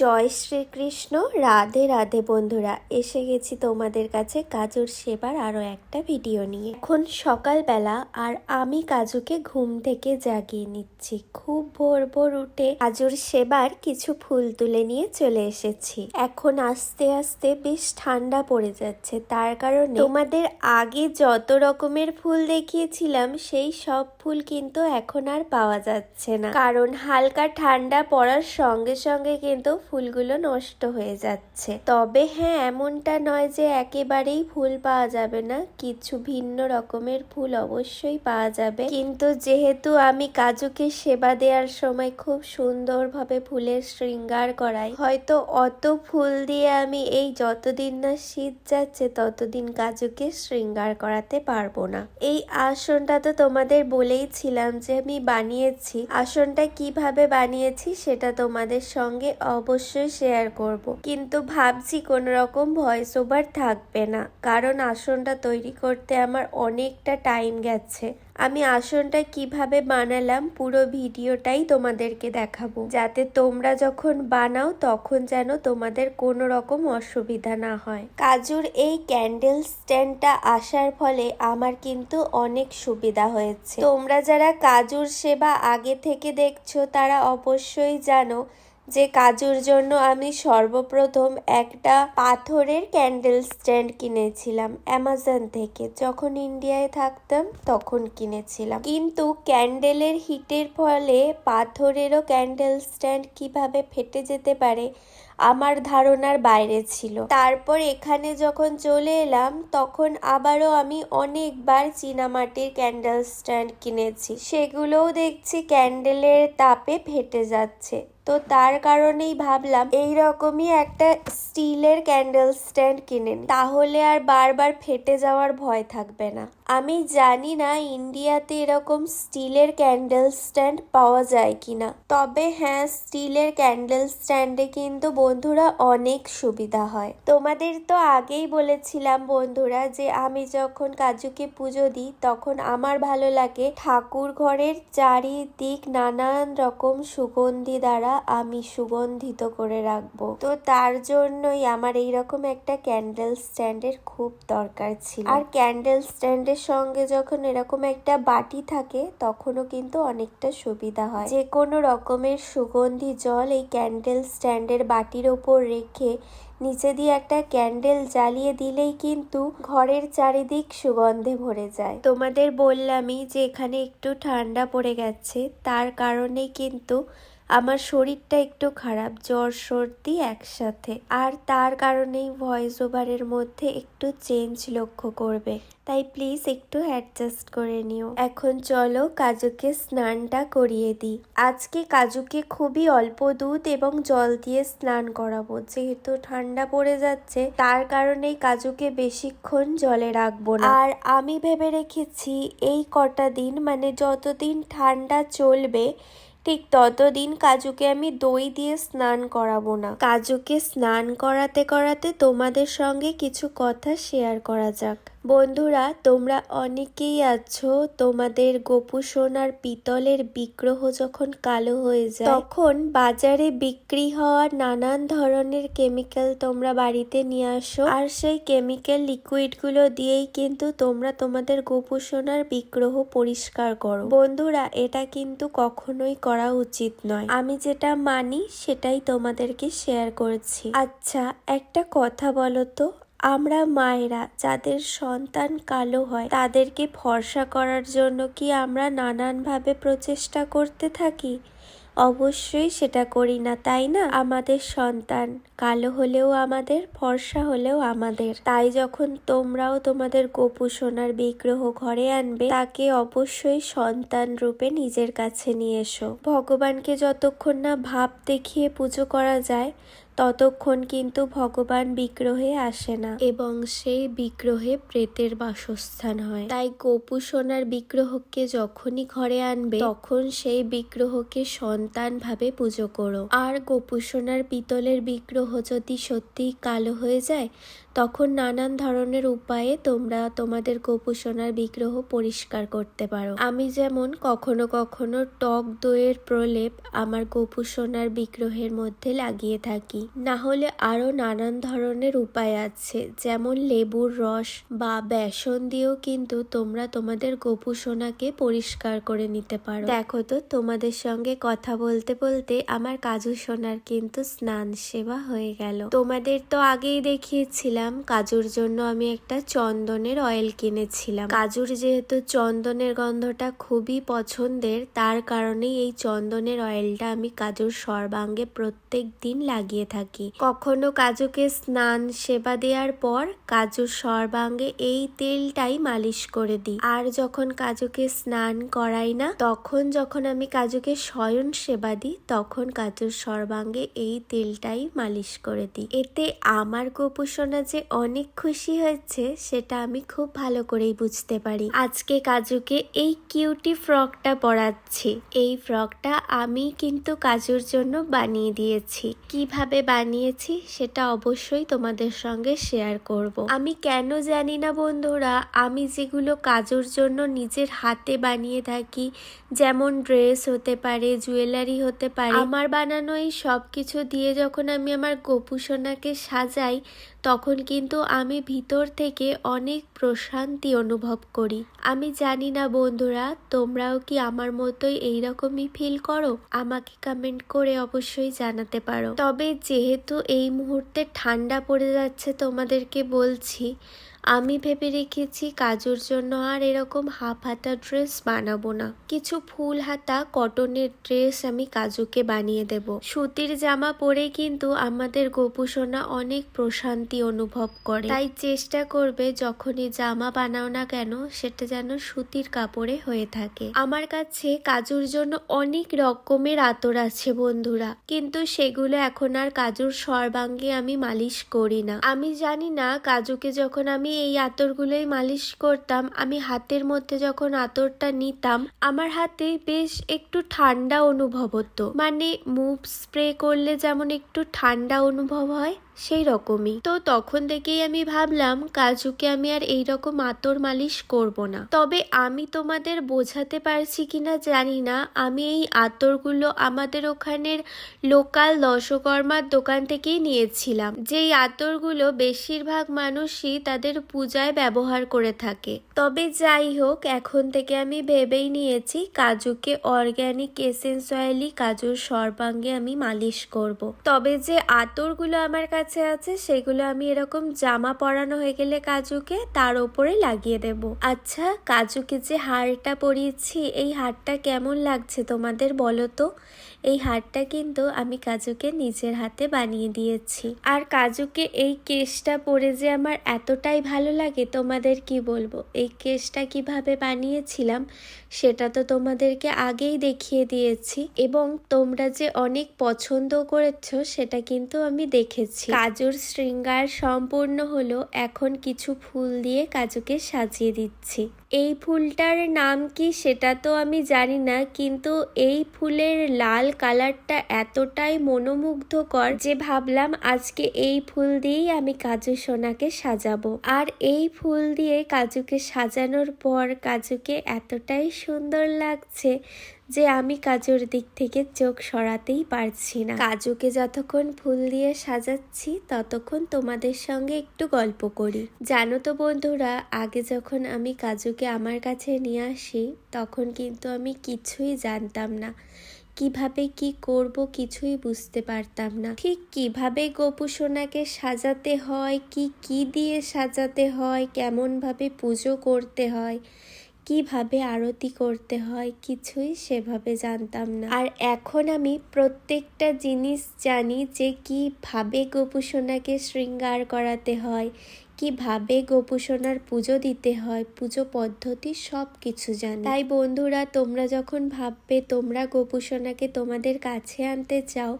জয় শ্রীকৃষ্ণ, রাধে রাধে বন্ধুরা। এসে গেছি তোমাদের কাছে কাজুর সেবার আরও একটা ভিডিও নিয়ে। এখন সকালবেলা আর আমি কাজুকে ঘুম থেকে জাগিয়ে নিচ্ছি। খুব ভোর ভোর উঠে কাজুর সেবার কিছু ফুল তুলে নিয়ে চলে এসেছি। এখন আস্তে আস্তে বেশ ঠান্ডা পড়ে যাচ্ছে। তার কারণে তোমাদের আগে যত রকমের ফুল দেখিয়েছিলাম, সেই সব ফুল কিন্তু এখন আর পাওয়া যাচ্ছে না। কারণ হালকা ঠান্ডা পড়ার সঙ্গে সঙ্গে কিন্তু ফুলগুলো নষ্ট হয়ে যাচ্ছে। তবে হ্যাঁ এমনটা নয় যে একেবারেই ফুল পাওয়া যাবে না। কিছু ভিন্ন রকমের ফুল অবশ্যই পাওয়া যাবে। কিন্তু যেহেতু আমি কাজুকে সেবা দেওয়ার সময় খুব সুন্দরভাবে ফুলের শৃঙ্গার করাই, হয়তো অত ফুল দিয়ে আমি এই যতদিন না শীত যাচ্ছে, ততদিন কাজুকে শৃঙ্গার করাতে পারব না। এই আসনটা তো তোমাদের বলেইছিলাম যে আমি বানিয়েছি। আসনটা কীভাবে বানিয়েছি সেটা তোমাদের সঙ্গে অবশ্যই শেয়ার করব। কিন্তু ভাবছি কোন রকম ভয়েস ওভার থাকবে না। কারণ আসনটা তৈরি করতে আমার অনেকটা টাইম গেছে। আমি আসনটা কীভাবে বানালাম পুরো ভিডিওটাই তোমাদেরকে দেখাবো। যাতে তোমরা যখন বানাও তখন যেন তোমাদের কোনো রকম অসুবিধা না হয়। কাজুর এই ক্যান্ডেল স্ট্যান্ডটা আসার ফলে আমার কিন্তু অনেক সুবিধা হয়েছে। তোমরা যারা কাজুর সেবা আগে থেকে দেখছ তারা অবশ্যই জানো যে কাজুর জন্য আমি সর্বপ্রথম একটা পাথরের ক্যান্ডেল স্ট্যান্ড কিনেছিলাম অ্যামাজন থেকে। যখন ইন্ডিয়ায় থাকতাম, তখন কিনেছিলাম। কিন্তু ক্যান্ডেলের হিটের ফলে পাথরেরও ক্যান্ডেল স্ট্যান্ড কীভাবে ফেটে যেতে পারে, আমার ধারণার বাইরে ছিল। তারপর এখানে যখন চলে এলাম, তখন আবারও আমি অনেকবার চীনামাটির ক্যান্ডেল স্ট্যান্ড কিনেছি। সেগুলোও দেখছি ক্যান্ডেলের তাপে ফেটে যাচ্ছে। তো তার কারণেই ভাবলাম এই রকমই একটা স্টিলের ক্যান্ডেল স্ট্যান্ড কিনে। তাহলে আর বারবার ফেটে যাওয়ার ভয় থাকবে না আমি জানি না ইন্ডিয়াতে এরকম স্টিলের ক্যান্ডেল স্ট্যান্ড পাওয়া যায় কিনা। তবে হ্যাঁ স্টিলের ক্যান্ডেল স্ট্যান্ডে কিন্তু বন্ধুরা অনেক সুবিধা হয়। তোমাদের তো আগেই বলেছিলাম বন্ধুরা যে আমি যখন কাজুকে পুজো দিই, তখন আমার ভালো লাগে ঠাকুর ঘরের চারিদিক নানান রকম সুগন্ধি দ্বারা আমি সুগন্ধিত করে রাখব। তো তার জন্যই আমার এইরকম একটা ক্যান্ডেল স্ট্যান্ডের খুব দরকার ছিল। আর ক্যান্ডেল স্ট্যান্ডের সঙ্গে যখন এরকম একটা বাটি থাকে, তখনও কিন্তু অনেকটা সুবিধা হয়। যে কোনো রকমের সুগন্ধি, জল এই ক্যান্ডেল স্ট্যান্ডের বাটির ওপর রেখে নিচে দিয়ে একটা ক্যান্ডেল জ্বালিয়ে দিলেই কিন্তু ঘরের চারিদিক সুগন্ধে ভরে যায়। তোমাদের বললামই যে এখানে একটু ঠান্ডা পড়ে গেছে, তার কারণেই কিন্তু আমার শরীরটা একটু খারাপ, জ্বর, সর্দি একসাথে। আর তার কারণেই ভয়েস ওভারের মধ্যে একটু চেঞ্জ লক্ষ্য করবে। তাই প্লিজ একটু অ্যাডজাস্ট করে নিও। এখন চলো কাজুকে স্নানটা করিয়ে দিই। আজকে কাজুকে খুবই অল্প দুধ এবং জল দিয়ে স্নান করাবো। যেহেতু ঠান্ডা পড়ে যাচ্ছে, তার কারণেই কাজুকে বেশিক্ষণ জলে রাখব না। আর আমি ভেবে রেখেছি এই কটা দিন মানে যতদিন ঠান্ডা চলবে ঠিক ততদিন কাজুকে আমি দই দিয়ে স্নান করাবো না। কাজুকে স্নান করাতে করাতে তোমাদের সঙ্গে কিছু কথা শেয়ার করা যাক। বন্ধুরা, তোমরা অনেকেই আছো তোমাদের গোপু সোনার পিতলের বিগ্রহ যখন কালো হয়ে যায়, তখন বাজারে বিক্রি হওয়া নানান ধরনের কেমিক্যাল তোমরা বাড়িতে নিয়ে আসো। আর সেই কেমিক্যাল লিকুইডগুলো দিয়েই কিন্তু তোমরা তোমাদের গোপু সোনার বিগ্রহ পরিষ্কার করো। বন্ধুরা, এটা কিন্তু কখনোই করা উচিত নয়। আমি যেটা মানি, সেটাই তোমাদেরকে শেয়ার করছি। আচ্ছা একটা কথা বলো তো আমরা মায়েরা যাদের সন্তান কালো হয় তাদেরকে ফর্সা করার জন্য কি আমরা নানানভাবে প্রচেষ্টা করতে থাকি? অবশ্যই সেটা করি না, তাই না? আমাদের সন্তান কালো হলেও আমাদের ফর্সা হলেও আমাদের। তাই যখন তোমরাও তোমাদের গোপু সোনার বিগ্রহ ঘরে আনবে, তাকে অবশ্যই সন্তান রূপে নিজের কাছে নিয়ে এসো। ভগবানকে যতক্ষণ না ভাব দেখিয়ে পুজো করা যায় ততক্ষণ কিন্তু ভগবান বিগ্রহে আসে না এবং সেই বিগ্রহে প্রেতের বাসস্থান হয়। তাই গোপু সোনার বিগ্রহকে যখনই ঘরে আনবে, তখন সেই বিগ্রহকে সন্তান ভাবে পুজো করো। আর গোপু সোনার পিতলের বিগ্রহ যদি সত্যি কালো হয়ে যায় তখন নানান ধরনের উপায়ে তোমরা তোমাদের গোপু বিগ্রহ পরিষ্কার করতে পারো। আমি যেমন কখনো কখনো টক দইয়ের প্রলেপ আমার গোপু বিগ্রহের মধ্যে লাগিয়ে থাকি। না হলে আরও নানান ধরনের উপায় আছে, যেমন লেবুর রস বা বেসন দিয়েও কিন্তু তোমরা তোমাদের গোপুসোনাকে পরিষ্কার করে নিতে পারো। দেখো তো, তোমাদের সঙ্গে কথা বলতে বলতে আমার কাজু সোনার কিন্তু স্নান সেবা হয়ে গেল। তোমাদের তো আগেই দেখিয়েছিলাম কাজুর জন্য আমি একটা চন্দনের অয়েল কিনেছিলাম। কাজুর যেহেতু চন্দনের গন্ধটা খুবই পছন্দের, তার কারণেই এই চন্দনের অয়েলটা আমি কাজুর সর্বাঙ্গে প্রত্যেক দিন লাগিয়ে থাকি। কখনো কাজুকে স্নান সেবা দেওয়ার পর কাজুর সর্বাঙ্গে এই তেলটাই মালিশ করে দিই। আর যখন কাজুকে স্নান করাই না, তখন যখন আমি কাজুকে শয়ন সেবা দিই, তখন কাজুর সর্বাঙ্গে এই তেলটাই মালিশ করে দিই। এতে আমার গোপুসোনা যে অনেক খুশি হয়েছে, সেটা আমি খুব ভালো করেই বুঝতে পারি। আজকে কাজুকে এই কিউটি ফ্রকটা পরাচ্ছি। এই ফ্রকটা আমি কিন্তু কাজুর জন্য বানিয়ে দিয়েছি। কীভাবে বানিয়েছি, সেটা অবশ্যই তোমাদের সঙ্গে শেয়ার করব। আমি কেন জানি না বন্ধুরা, আমি যেগুলো কাজুর জন্য নিজের হাতে বানিয়ে থাকি, যেমন ড্রেস হতে পারে, জুয়েলারি হতে পারে, আমার বানানো এই সব কিছু দিয়ে যখন আমি আমার গোপুসোনাকে সাজাই তখন কিন্তু আমি ভিতর থেকে অনেক প্রশান্তি অনুভব করি। আমি জানি না বন্ধুরা, তোমরাও কি আমার মতোই এইরকমই ফিল করো? আমাকে কমেন্ট করে অবশ্যই জানাতে পারো। তবে যেহেতু এই মুহূর্তে ঠান্ডা পড়ে যাচ্ছে তোমাদেরকে বলছি আমি ভেবে রেখেছি কাজুর জন্য আর এরকম হাফ হাতা ড্রেস বানাবো না। কিছু ফুল হাতা, কটনের ড্রেস আমি কাজুকে বানিয়ে দেব। সুতির জামা পরে কিন্তু আমাদের গোপুসোনা অনেক প্রশান্তি অনুভব করে। তাই চেষ্টা করবে যখনই জামা বানাও না কেন, সেটা যেন সুতির কাপড়ে হয়ে থাকে। আমার কাছে কাজুর জন্য অনেক রকমের আতর আছে বন্ধুরা। কিন্তু সেগুলো এখন আর কাজুর সর্বাঙ্গে আমি মালিশ করি না। আমি জানি না কাজুকে যখন আমি এই আতরগুলোই মালিশ করতাম। আমি হাতের মধ্যে যখন আতরটা নিতাম, আমার হাতে বেশ একটু ঠান্ডা অনুভব হতো। মানে মুভ স্প্রে করলে যেমন একটু ঠান্ডা অনুভব হয় সেই রকমই। তো তখন থেকেই আমি ভাবলাম, কাজুকে আমি আর এই রকম আতর মালিশ করব না। তবে আমি তোমাদের বোঝাতে পারছি কিনা জানি না। আমি এই আতরগুলো আমাদের ওখানের লোকাল দশকর্মার দোকান থেকেই নিয়েছিলাম। যেই আতরগুলো বেশিরভাগ মানুষই তাদের পূজায় ব্যবহার করে থাকে। তবে যাই হোক, এখন থেকে আমি ভেবেই নিয়েছি, কাজুকে অর্গ্যানিক এসেন্স অয়েলি কাজুর সর্বাঙ্গে আমি মালিশ করব। তবে যে আতরগুলো আমার কাছে কাছে আছে, সেগুলো আমি এরকম জামা পরানো হয়ে গেলে কাজুকে তার ওপরে লাগিয়ে দেব। আচ্ছা কাজুকে যে হারটা পরিয়েছি, এই হারটা কেমন লাগছে তোমাদের বলো তো? এই হারটা কিন্তু আমি কাজুকে নিজের হাতে বানিয়ে দিয়েছি। আর কাজুকে এই কেসটা পরে যে আমার এতটাই ভালো লাগে, তোমাদের কি বলব? এই কেসটা কীভাবে বানিয়েছিলাম, সেটা তো তোমাদেরকে আগেই দেখিয়ে দিয়েছি। এবং তোমরা যে অনেক পছন্দ করেছ, সেটা কিন্তু আমি দেখেছি। কাজুর শৃঙ্গার সম্পূর্ণ হলো এখন কিছু ফুল দিয়ে কাজুকে সাজিয়ে দিচ্ছি। এই ফুলটার নাম কি সেটা তো আমি জানি না, কিন্তু এই ফুলের লাল কালারটা এতটাই মনোমুগ্ধকর যে ভাবলাম আজকে এই ফুল দিয়েই আমি কাজু সোনাকে সাজাবো। আর এই ফুল দিয়ে কাজুকে সাজানোর পর কাজুকে এতটাই সুন্দর লাগছে যে আমি কাজুর দিক থেকে চোখ সরাতেই পারছি না। কাজুকে যতক্ষণ ফুল দিয়ে সাজাচ্ছি, ততক্ষণ তোমাদের সঙ্গে একটু গল্প করি। জানো তো বন্ধুরা, আগে যখন আমি কাজুকে আমার কাছে নিয়ে আসি, তখন কিন্তু আমি কিছুই জানতাম না। কীভাবে কি করব কিছুই বুঝতে পারতাম না। ঠিক কীভাবে গোপু সোনাকে সাজাতে হয়, কি কি দিয়ে সাজাতে হয়, কেমনভাবে পুজো করতে হয় কীভাবে আরতি করতে হয় কিছুই সেভাবে জানতাম না। আর এখন আমি প্রত্যেকটা জিনিস জানি যে কীভাবে গোপুসোনাকে শৃঙ্গার করাতে হয়, কীভাবে গোপুসোনার পুজো দিতে হয়, পুজো পদ্ধতি সব কিছু জানি। তাই বন্ধুরা, তোমরা যখন ভাববে তোমরা গোপুসোনাকে তোমাদের কাছে আনতে চাও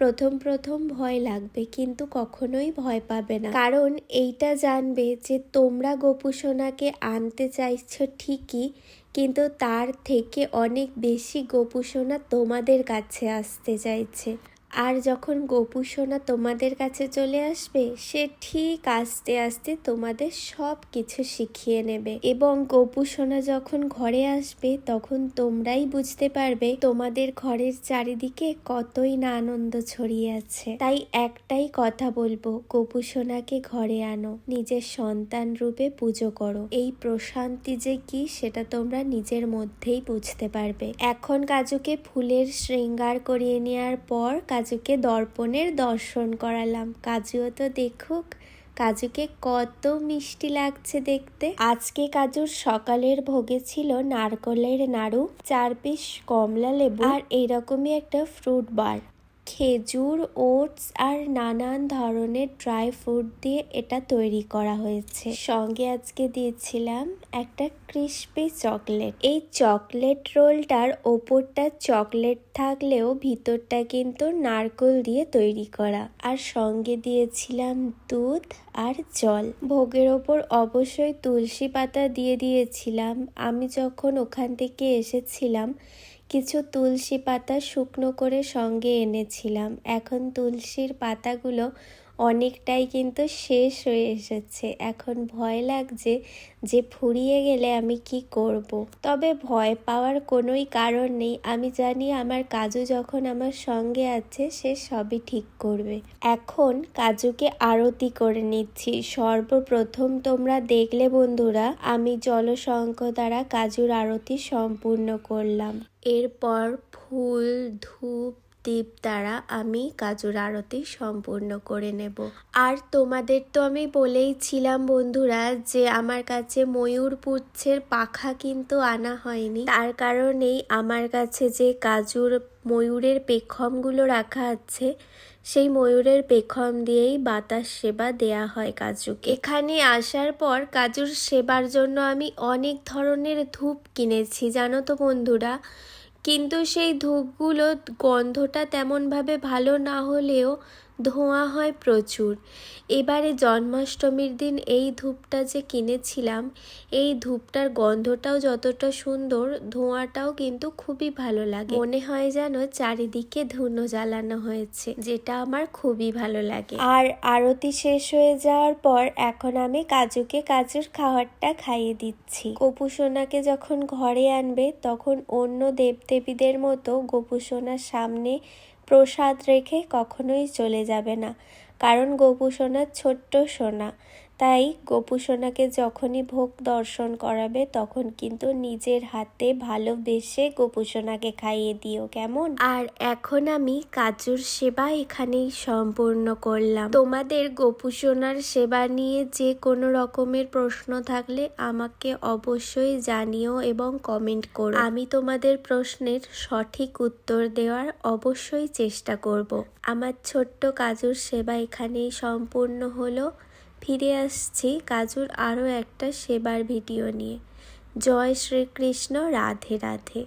প্রথম প্রথম ভয় লাগবে, কিন্তু কখনোই ভয় পাবে না। কারণ এইটা জানবে যে তোমরা গোপুসোনাকে আনতে চাইছ ঠিকই, কিন্তু তার থেকে অনেক বেশি গোপুসোনা তোমাদের কাছে আসতে চাইছে। আর যখন গোপু সোনা তোমাদের কাছে চলে আসবে, সে ঠিক আস্তে আস্তে তোমাদের সব কিছু শিখিয়ে নেবে। এবং গোপু সোনা যখন ঘরে আসবে, তখন তোমরাই বুঝতে পারবে তোমাদের ঘরের চারিদিকে কতই না আনন্দ ছড়িয়ে আছে। তাই একটাই কথা বলব, গোপু সোনাকে ঘরে আনো, নিজের সন্তান রূপে পুজো করো। এই প্রশান্তি যে কি, সেটা তোমরা নিজের মধ্যেই বুঝতে পারবে। এখন কাজুকে ফুলের শৃঙ্গার করিয়ে নেওয়ার পর কাজুকে দর্পণের দর্শন করালাম। কাজুও তো দেখুক, কাজুকে কত মিষ্টি লাগছে দেখতে। আজকে কাজুর সকালের ভোগে ছিল নারকলের নাড়ু, চার পিস কমলা লেবু আর এইরকমই একটা ফ্রুট বার। খেজুর, ওটস আর নানান ধরনের ড্রাই ফ্রুট দিয়ে এটা তৈরি করা হয়েছে। সঙ্গে আজকে দিয়েছিলাম একটা ক্রিস্পি চকলেট। এই চকলেট রোলটার ওপরটা চকলেট থাকলেও ভিতরটা কিন্তু নারকল দিয়ে তৈরি করা। আর সঙ্গে দিয়েছিলাম দুধ আর জল। ভোগের ওপর অবশ্যই তুলসী পাতা দিয়ে দিয়েছিলাম। আমি যখন ওখান থেকে এসেছিলাম কিছু তুলসী পাতা শুকনো করে সঙ্গে এনেছিলাম। এখন তুলসীর পাতাগুলো অনেকটাই কিন্তু শেষ হয়ে এসেছে। এখন ভয় লাগছে যে ফুরিয়ে গেলে আমি কি করব। তবে ভয় পাওয়ার কোনোই কারণ নেই। আমি জানি আমার কাজু যখন আমার সঙ্গে আছে, সে সবই ঠিক করবে। এখন কাজুকে আরতি করে নিচ্ছি। সর্বপ্রথম তোমরা দেখলে বন্ধুরা, আমি জলশঙ্খ দ্বারা কাজুর আরতি সম্পূর্ণ করলাম। এরপর ফুল, ধূপ দ্বীপ দ্বারা আমি কাজুর আরতি সম্পূর্ণ করে নেব। আর তোমাদের তো আমি বলেই ছিলাম বন্ধুরা যে আমার কাছে ময়ূর পুচ্ছের পাখা কিন্তু আনা হয়নি। তার কারণেই আমার কাছে যে কাজুর ময়ূরের পেখমগুলো রাখা আছে সেই ময়ূরের পেখম দিয়েই বাতাস সেবা দেয়া হয় কাজুকে। এখানে আসার পর কাজুর সেবার জন্য আমি অনেক ধরনের ধূপ কিনেছি, জানো তো বন্ধুরা। কিন্তু সেই ধূপগুলো গন্ধটা তেমনভাবে ভালো না হলেও ধোঁয়া হয় প্রচুর। এবারে জন্মাষ্টমীর দিন এই ধূপটা যে কিনেছিলাম, এই ধূপটার গন্ধটাও যতটা সুন্দর, ধোঁয়াটাও কিন্তু খুবই ভালো লাগে। মনে হয় যেন চারিদিকে ধুনো জ্বালানো হয়েছে, যেটা আমার খুবই ভালো লাগে। আর আরতি শেষ হয়ে যাওয়ার পর এখন আমি কাজুকে কাজুর খাবারটা খাইয়ে দিচ্ছি। গোপুসোনাকে যখন ঘরে আনবে, তখন অন্য দেবদেবীদের মতো গোপুসোনার সামনে প্রসাদ রেখে কখনোই চলে যাবে না কারণ গোপু সোনার ছোট্ট সোনা। তাই গোপু সোনাকে যখনই ভোগ দর্শন করাবে, তখন কিন্তু নিজের হাতে ভালোবেসে গোপু সোনাকে খাইয়ে দিও, কেমন? আর এখন আমি কাজুর সেবা এখানেই সম্পূর্ণ করলাম। তোমাদের গোপু সোনার সেবা নিয়ে যে কোনো রকমের প্রশ্ন থাকলে আমাকে অবশ্যই জানিও এবং কমেন্ট করো। আমি তোমাদের প্রশ্নের সঠিক উত্তর দেওয়ার অবশ্যই চেষ্টা করব। আমার ছোট্ট কাজুর সেবা এখানেই সম্পূর্ণ হলো। ফিরে আসছি কাজুর আরও একটা সেবার ভিডিও নিয়ে। জয় শ্রীকৃষ্ণ রাধে রাধে।